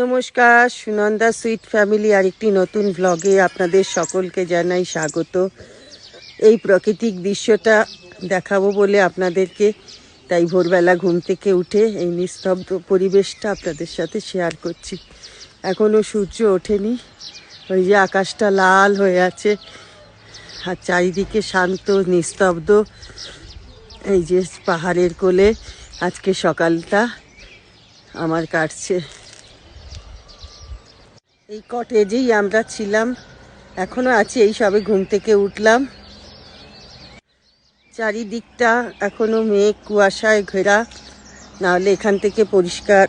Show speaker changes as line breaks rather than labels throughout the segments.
নমস্কার, Sunanda sweet family আরেকটি নতুন ভ্লগে আপনাদের সকলকে জানাই স্বাগত। এই প্রাকৃতিক দৃশ্যটা দেখাবো বলে আপনাদেরকে। তাই ভোরবেলা ঘুম থেকে উঠে এই নিস্তব্ধ পরিবেশটা আপনাদের সাথে শেয়ার করছি। এখনও সূর্য ওঠেনি, ওই যে আকাশটা লাল হয়ে আছে আর চারিদিকে শান্ত, নিস্তব্ধ। এই যে পাহাড়ের কোলে আজকে সকালটা আমার কাটছে। এই কটেজেই আমরা ছিলাম। এখনও আছি, এই সবে ঘুম থেকে উঠলাম। চারিদিকটা এখনও মেঘ, কুয়াশায় ঘেরা। নাহলে এখান থেকে পরিষ্কার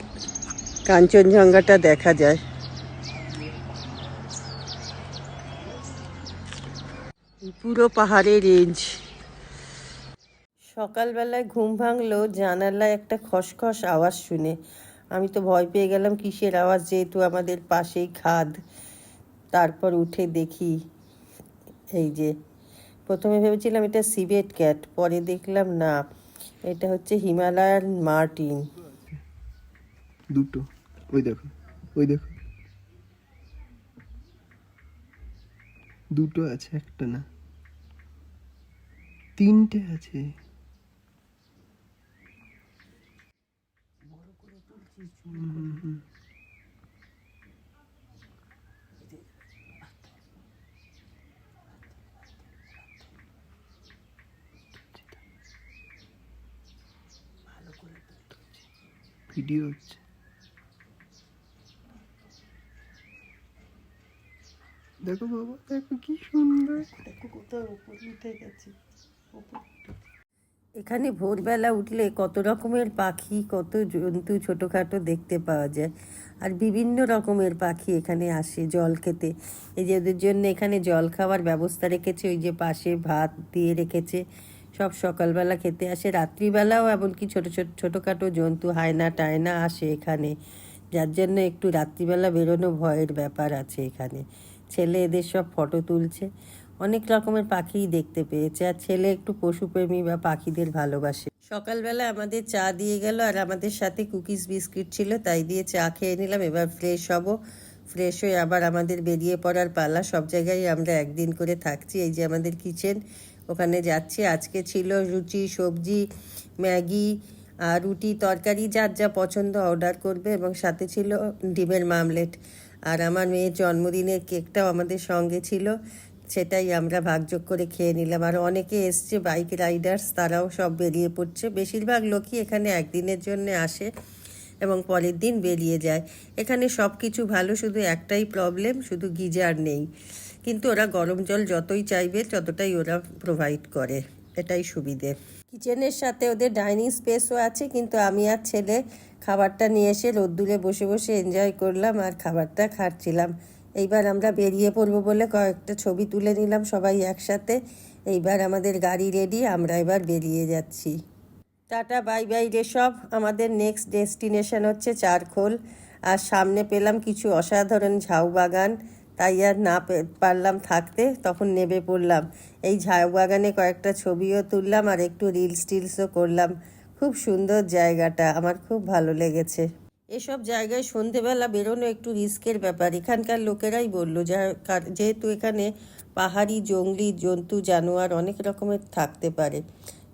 কাঞ্চনজঙ্ঘাটা দেখা যায়। পুরো পাহাড়ের রেঞ্জ। সকালবেলায় ঘুম ভাঙলো, জানালায় একটা খসখস আওয়াজ শুনে। আমি তো ভয় পেয়ে গেলাম, কিসের আওয়াজ যেহেতু আমাদের পাশেই খাদ। তারপর উঠে দেখি এই যে, প্রথমে ভেবেছিলাম এটা সিবেট ক্যাট, পরে দেখলাম না, এটা হচ্ছে হিমালয়ান মার্টিন।
দুটো, ওই দেখো ওই দেখো। দুটো আছে, একটা না। তিনটে আছে। ভিডিও হচ্ছে। দেখো বাবা দেখো কি সুন্দর।
দেখো কোথাও উপরে উঠে গেছে। এখানে ভোরবেলা উঠলে কত রকমের পাখি, কত জন্তু ছোটোখাটো দেখতে পাওয়া যায়। আর বিভিন্ন রকমের পাখি এখানে আসে জল খেতে। এই যে ওদের জন্য এখানে জল খাওয়ার ব্যবস্থা রেখেছে, ওই যে পাশে ভাত দিয়ে রেখেছে। সব সকালবেলা খেতে আসে, রাত্রিবেলাও এমনকি ছোটো ছোটো, ছোটোখাটো জন্তু, হায়না টায়না আসে এখানে। যার জন্য একটু রাত্রিবেলা বেরোনো ভয়ের ব্যাপার আছে এখানে। ছেলে এদের সব ফটো তুলছে। অনেক রকমের পাখিই দেখতে পেয়েছে, আর ছেলে একটু পশুপ্রেমী বা পাখিদের ভালোবাসে। সকালবেলা আমাদের চা দিয়ে গেল, আর আমাদের সাথে কুকিজ বিস্কিট ছিল, তাই দিয়ে চা খেয়ে নিলাম। এবার ফ্রেশ হব, ফ্রেশ হয়ে আবার আমাদের বেরিয়ে পড়ার পালা। সব জায়গায় আমরা একদিন করে থাকছি, এই যে আমাদের কিচেন, ওখানে যাচ্ছি। আজকে ছিল রুচি, সবজি, ম্যাগি, আর রুটি তরকারি, যার যা পছন্দ অর্ডার করবে, এবং সাথে ছিল ডিমের মামলেট। আর আমার মেয়ের জন্মদিনের কেকটাও আমাদের সঙ্গে ছিল সেটাই আমরা ভাগযোগ করে খেয়ে নিলাম। আর অনেকে এসছে বাইক রাইডার্স তারাও সব বেরিয়ে পড়ছে। বেশিরভাগ লোকই এখানে একদিনের জন্য আসে এবং পরের দিন বেরিয়ে যায়। এখানে সব কিছু ভালো, শুধু একটাই প্রবলেম শুধু গিজার নেই। কিন্তু ওরা গরম জল যতই চাইবে, ততটাই ওরা প্রোভাইড করে। এটাই সুবিধে। কিচেনের সাথে ওদের ডাইনিং স্পেসও আছে, কিন্তু আমি আর ছেলে খাবারটা নিয়ে এসে রোদ্দুরে বসে বসে এনজয় করলাম আর খাবারটা খাচ্ছিলাম। এইবার আমরা বেরিয়ে পড়ব বলে কয়েকটা ছবি তুলে নিলাম সবাই একসাথে। এইবার আমাদের গাড়ি রেডি আমরা এবার বেরিয়ে যাচ্ছি। টাটা, বাই বাই রেসব আমাদের নেক্সট ডেস্টিনেশন হচ্ছে চারখোল। আর সামনে পেলাম কিছু অসাধারণ ঝাউ বাগান। তাই আর না পারলাম থাকতে, তখন নেমে পড়লাম। এই ঝাউ বাগানে কয়েকটা ছবিও তুললাম আর একটু রিলস টিলসও করলাম। খুব সুন্দর জায়গাটা, আমার খুব ভালো লেগেছে। এসব জায়গায় সন্ধেবেলা বেরোনো একটু রিস্কের ব্যাপার। এখানকার লোকেরাই বলল যেহেতু এখানে পাহাড়ি, জঙ্গলি, জন্তু, জানোয়ার অনেক রকমের থাকতে পারে,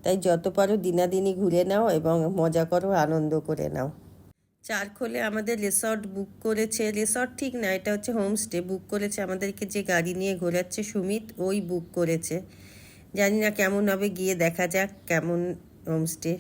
তাই যত পারো দিনাদিনি ঘুরে নাও এবং মজা করো, আনন্দ করে নাও। চারখোলে আমাদের রিসর্ট বুক করেছে। রিসর্ট ঠিক না, এটা হচ্ছে হোমস্টে। বুক করেছে আমাদেরকে যে গাড়ি নিয়ে ঘোরাচ্ছে সুমিত, ওই বুক করেছে। জানি না কেমন হবে, গিয়ে দেখা যাক কেমন হোমস্টে।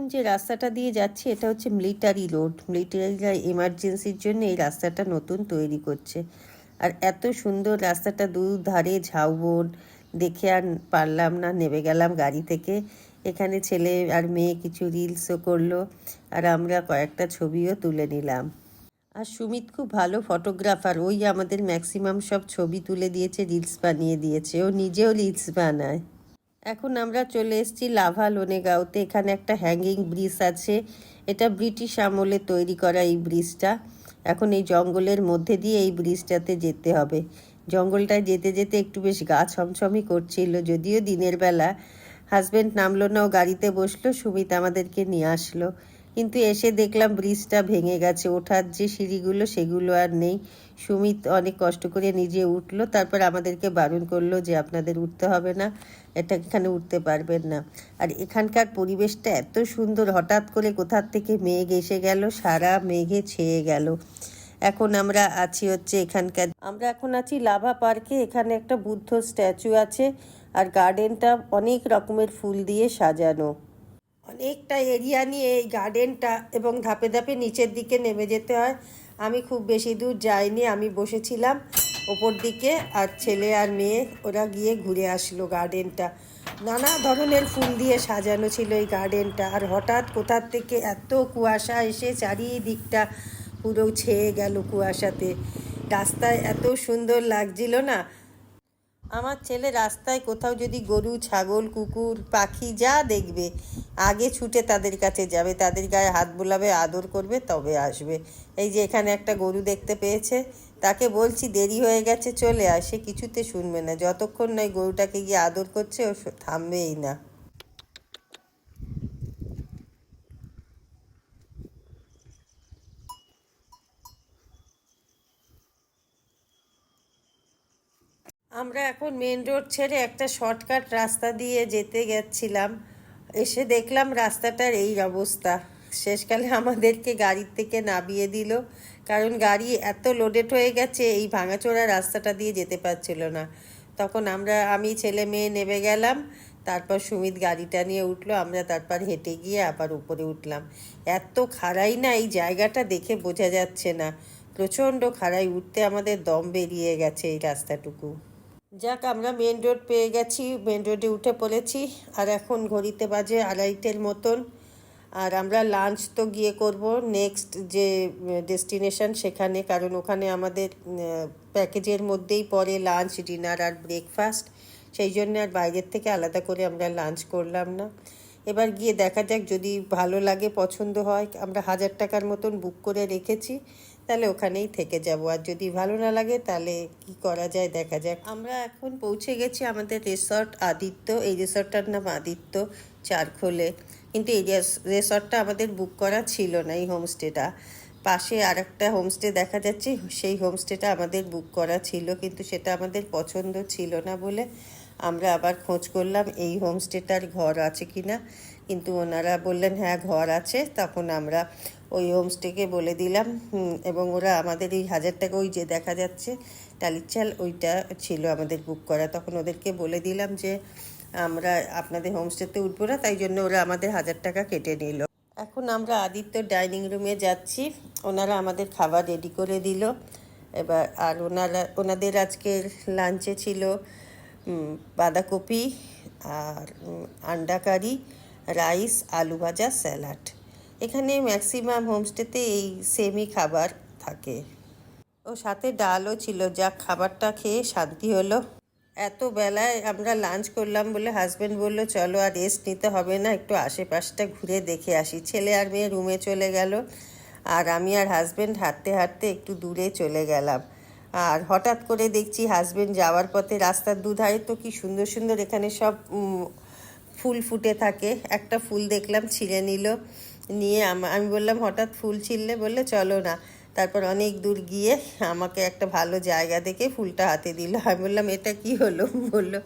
এখন যে রাস্তাটা দিয়ে যাচ্ছি, এটা হচ্ছে মিলিটারি রোড মিলিটারিরা এমার্জেন্সির জন্য এই রাস্তাটা নতুন তৈরি করছে। আর এত সুন্দর রাস্তাটা দুধারে ঝাউবন, দেখে আর পারলাম না, নেমে গেলাম গাড়ি থেকে। এখানে ছেলে আর মেয়ে কিছু রিলসও করল, আর আমরা কয়েকটা ছবিও তুলে নিলাম। আর সুমিত খুব ভালো ফটোগ্রাফার ওই আমাদের ম্যাক্সিমাম সব ছবি তুলে দিয়েছে রিলস বানিয়ে দিয়েছে। ও নিজেও রিলস বানায়। এখন আমরা চলে এসেছি লাভা লোনেগাঁওতে। এখানে একটা হ্যাঙ্গিং ব্রিজ আছে। এটা ব্রিটিশ আমলে তৈরি করা এই ব্রিজটা এখন এই জঙ্গলের মধ্যে দিয়ে এই ব্রিজটাতে যেতে হবে। জঙ্গলটায় যেতে যেতে একটু বেশ গা ছমছমি করছিল। যদিও দিনের বেলা হাজব্যান্ড নামলো না, ও গাড়িতে বসল, সুমিত আমাদেরকে নিয়ে আসলো। কিন্তু এসে দেখলাম ব্রিজটা ভেঙে গেছে। ওঠার যে সিঁড়িগুলো, সেগুলো আর নেই। সুমিত অনেক কষ্ট করে নিজে উঠল, তারপর আমাদেরকে বারণ করল যে আপনাদের উঠতে হবে না, এটা এখানে উঠতে পারবেন না। আর এখানকার পরিবেশটা এত সুন্দর, হঠাৎ করে কোথার থেকে মেঘ এসে গেল, সারা মেঘে ছেয়ে গেল। এখন আমরা আছি হচ্ছে এখানকার, আমরা এখন আছি লাভা পার্কে, এখানে একটা বুদ্ধ স্ট্যাচু আছে, আর গার্ডেনটা অনেক রকমের ফুল দিয়ে সাজানো। অনেকটা এরিয়া নিয়ে এই গার্ডেনটা এবং ধাপে ধাপে নিচের দিকে নেমে যেতে হয়। আমি খুব বেশি দূর যাইনি, আমি বসেছিলাম ওপর দিকে আর ছেলে আর মেয়ে ওরা গিয়ে ঘুরে আসলো গার্ডেনটা। নানা ধরনের ফুল দিয়ে সাজানো ছিল এই গার্ডেনটা আর হঠাৎ কোথার থেকে এত কুয়াশা এসে চারিদিকটা পুরো ছেয়ে গেল কুয়াশাতে। রাস্তায় এত সুন্দর লাগছিল না আমার ছেলে রাস্তায় কোথাও যদি গরু, ছাগল, কুকুর, পাখি যা দেখবে, আগে ছুটে তাদের কাছে যাবে, তাদের গায়ে হাত বোলাবে, আদর করবে, তবে আসবে। এই যে এখানে একটা গরু দেখতে পেয়েছে, তাকে বলছি দেরি হয়ে গেছে, চলে আসে কিছুতে শুনবে না। যতক্ষণ নয় গরুটাকে গিয়ে আদর করছে, ও থামবেই না। আমরা এখন মেন রোড ছেড়ে একটা শর্টকাট রাস্তা দিয়ে যেতে গেছিলাম। এসে দেখলাম রাস্তাটার এই অবস্থা। শেষকালে আমাদেরকে গাড়ির থেকে নামিয়ে দিল। কারণ গাড়ি এত লোডেড হয়ে গেছে, এই ভাঙাচোরা রাস্তাটা দিয়ে যেতে পারছিল না। তখন আমরা, আমি, ছেলে মেয়ে নেমে গেলাম। তারপর সুমিত গাড়িটা নিয়ে উঠল। আমরা তারপর হেঁটে গিয়ে আবার উপরে উঠলাম। এত খাড়াই না, এই জায়গাটা দেখে বোঝা যাচ্ছে না। প্রচণ্ড খাড়াই, উঠতে আমাদের দম বেরিয়ে গেছে এই রাস্তাটুকু। যাক, আমরা মেন রোড পেয়ে গেছি মেন রোডে উঠে পড়েছি, আর এখন ঘড়িতে বাজে আড়াইটের মতন, আর আমরা লাঞ্চ তো গিয়ে করব নেক্সট যে ডেস্টিনেশন সেখানে, কারণ ওখানে আমাদের প্যাকেজের মধ্যেই পড়ে লাঞ্চ ডিনার আর ব্রেকফাস্ট সেই জন্য আর বাইরের থেকে আলাদা করে আমরা লাঞ্চ করলাম না। এবার গিয়ে দেখা যাক যদি ভালো লাগে, পছন্দ হয়, আমরা হাজার টাকার মতন বুক করে রেখেছি, তাহলে ওখানেই থেকে যাব। আর যদি ভালো না লাগে, তাহলে কি করা যায় দেখা যাক। আমরা এখন পৌঁছে গেছি আমাদের রিসর্ট আদিত্য। এই রিসর্টটার নাম আদিত্য চারখোলে। কিন্তু এই রিসর্টটা আমাদের বুক করা ছিল না এই হোমস্টেটা পাশে আর একটা হোমস্টে দেখা যাচ্ছে, সেই হোমস্টেটা আমাদের বুক করা ছিল, কিন্তু সেটা আমাদের পছন্দ ছিল না বলে আমরা আবার খোঁজ করলাম এই হোমস্টেটার ঘর আছে কি না। কিন্তু ওনারা বললেন হ্যাঁ ঘর আছে। তখন আমরা ওই হোমস্টেকে বলে দিলাম এবং ওরা আমাদের এই হাজার টাকা ওই যে দেখা যাচ্ছে টালির চাল ওইটা ছিল আমাদের বুক করা। তখন ওদেরকে বলে দিলাম যে, আমরা আপনাদের হোমস্টেতে উঠবো না। তাই জন্য ওরা আমাদের হাজার টাকা কেটে নিল। এখন আমরা আদিত্য ডাইনিং রুমে যাচ্ছি। ওনারা আমাদের খাবার রেডি করে দিল। এবার আর ওনারা, ওনাদের আজকের লাঞ্চে ছিল বাঁধাকপি আর আন্ডা কারি রাইস আলু ভাজা স্যালাড। এখানে ম্যাক্সিমাম হোমস্টেতে এই সেমই খাবার থাকে। ও সাথে ডালও ছিল, যা খাবারটা খেয়ে শান্তি হলো। এত বেলায় আমরা লাঞ্চ করলাম বলে হাজবেন্ড বলল, চলো আর রেস্ট নিতে হবে না, একটু আশেপাশটা ঘুরে দেখে আসি। ছেলে আর মেয়ে রুমে চলে গেল, আর আমি আর হাজবেন্ড হাঁটতে হাঁটতে একটু দূরে চলে গেলাম। আর হঠাৎ করে দেখছি হাজবেন্ড যাওয়ার পথে রাস্তার দুধারে তো কি সুন্দর সুন্দর এখানে সব ফুল ফুটে থাকে। একটা ফুল দেখলাম, ছিঁড়ে নিল। নিয়ে আম- বললাম, হঠাৎ ফুল ছিঁড়লে? বললে, চলো না। তারপর অনেক দূর গিয়ে আমাকে একটা ভালো জায়গা দেখে ফুলটা হাতে দিল। আমি বললাম, এটা কি হলো? বলল,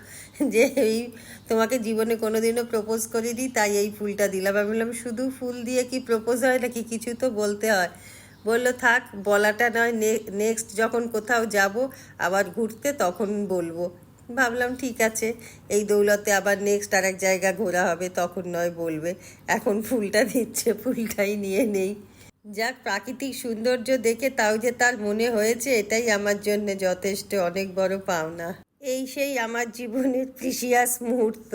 যে এই তোমাকে জীবনে কোনো কোনোদিনও প্রপোজ করিনি, তাই এই ফুলটা দিলাম। আমি বললাম, শুধু ফুল দিয়ে কি প্রপোজ হয় নাকি? কিছু তো বলতে হয়। বলল, থাক, বলাটা নয় নেক্সট যখন কোথাও যাব, আবার ঘুরতে তখন বলব। ভাবলাম, ঠিক আছে। এই দৌলতে আবার নেক্সট আর এক জায়গা ঘোরা হবে, তখন নয় বলবে। এখন ফুলটা দিচ্ছে, ফুলটাই নিয়ে নেই। যাক, প্রাকৃতিক সৌন্দর্য দেখে তাও যে তার মনে হয়েছে, এটাই আমার জন্য যথেষ্ট, অনেক বড় পাওনা। এই সেই আমার জীবনের প্রিসিয়াস মুহূর্ত,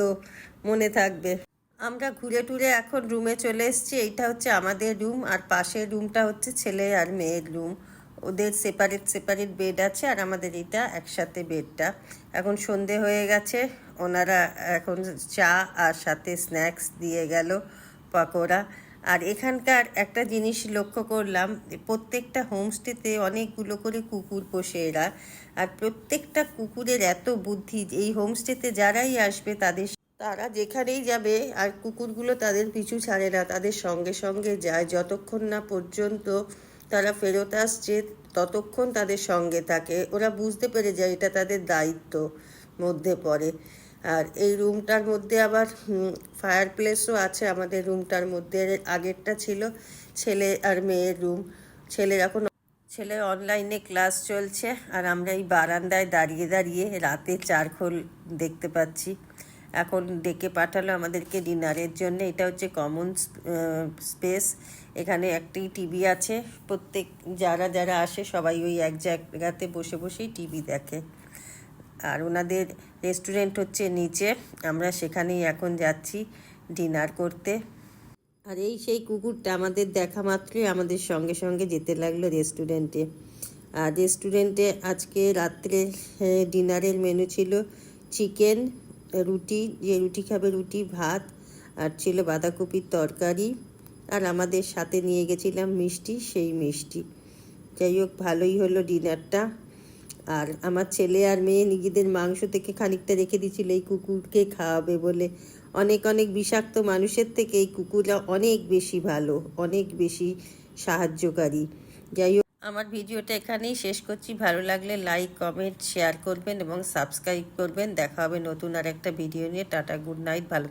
মনে থাকবে। আমরা ঘুরে টুরে এখন রুমে চলে এসেছি। এইটা হচ্ছে আমাদের রুম আর পাশের রুমটা হচ্ছে ছেলে আর মেয়ের রুম ওদের সেপারেট সেপারেট বেড আছে আর আমাদের এটা একসাথে বেডটা এখন সন্ধে হয়ে গেছে। ওনারা এখন চা আর সাথে স্ন্যাক্স দিয়ে গেল পকোড়া। আর এখানকার একটা জিনিস লক্ষ্য করলাম প্রত্যেকটা হোমস্টেতে অনেকগুলো করে কুকুর পোষে এরা। আর প্রত্যেকটা কুকুরের এত বুদ্ধি, এই হোমস্টেতে যারাই আসবে তাদের তারা যেখানেই যাবে আর কুকুরগুলো তাদের পিছু ছাড়ে না, তাদের সঙ্গে সঙ্গে যায়। যতক্ষণ না পর্যন্ত তারা ফেরত আসছে, ততক্ষণ তাদের সঙ্গে থাকে। ওরা বুঝতে পেরে যায় এটা তাদের দায়িত্ব মধ্যে পড়ে। আর এই রুমটার মধ্যে আবার ফায়ার প্লেসও আছে আমাদের রুমটার মধ্যে। আগেরটা ছিল ছেলে আর মেয়ের রুম। ছেলের এখন, ছেলে অনলাইনে ক্লাস চলছে। আর আমরা এই বারান্দায় দাঁড়িয়ে দাঁড়িয়ে রাতে চারখোল দেখতে পাচ্ছি। এখন ডেকে পাঠালো আমাদেরকে ডিনারের জন্য। এটা হচ্ছে কমন স্পেস এখানে একটি টিভি আছে। প্রত্যেক, যারা যারা আসে সবাই ওই এক জায়গাতে বসে বসেই টিভি দেখে। আর ওনাদের রেস্টুরেন্ট হচ্ছে নিচে। আমরা সেখানেই এখন যাচ্ছি ডিনার করতে। আর এই সেই কুকুরটা আমাদের দেখা মাত্রই আমাদের সঙ্গে সঙ্গে যেতে লাগল রেস্টুরেন্টে আর রেস্টুরেন্টে আজকে রাত্রে ডিনারের মেনু ছিল চিকেন রুটি, যে রুটি খাবে রুটি, ভাত আর ছিল বাঁধাকপির তরকারি। আর আমাদের সাথে নিয়ে গেছিলাম মিষ্টি, সেই মিষ্টি। যাই হোক, ভালোই হলো ডিনারটা। আর আমার ছেলে আর মেয়ে নিজেদের মাংস থেকে খানিকটা রেখে দিয়েছিল, এই কুকুরকে খাওয়াবে বলে। অনেক অনেক বিষাক্ত মানুষের থেকে এই কুকুররা অনেক বেশি ভালো, অনেক বেশি সাহায্যকারী। যাই হোক আমার ভিডিওটা এখানেই শেষ করছি। ভালো লাগলে লাইক কমেন্ট শেয়ার করবেন এবং সাবস্ক্রাইব করবেন। দেখা হবে নতুন আর একটা ভিডিও নিয়ে। টাটা গুড নাইট ভালো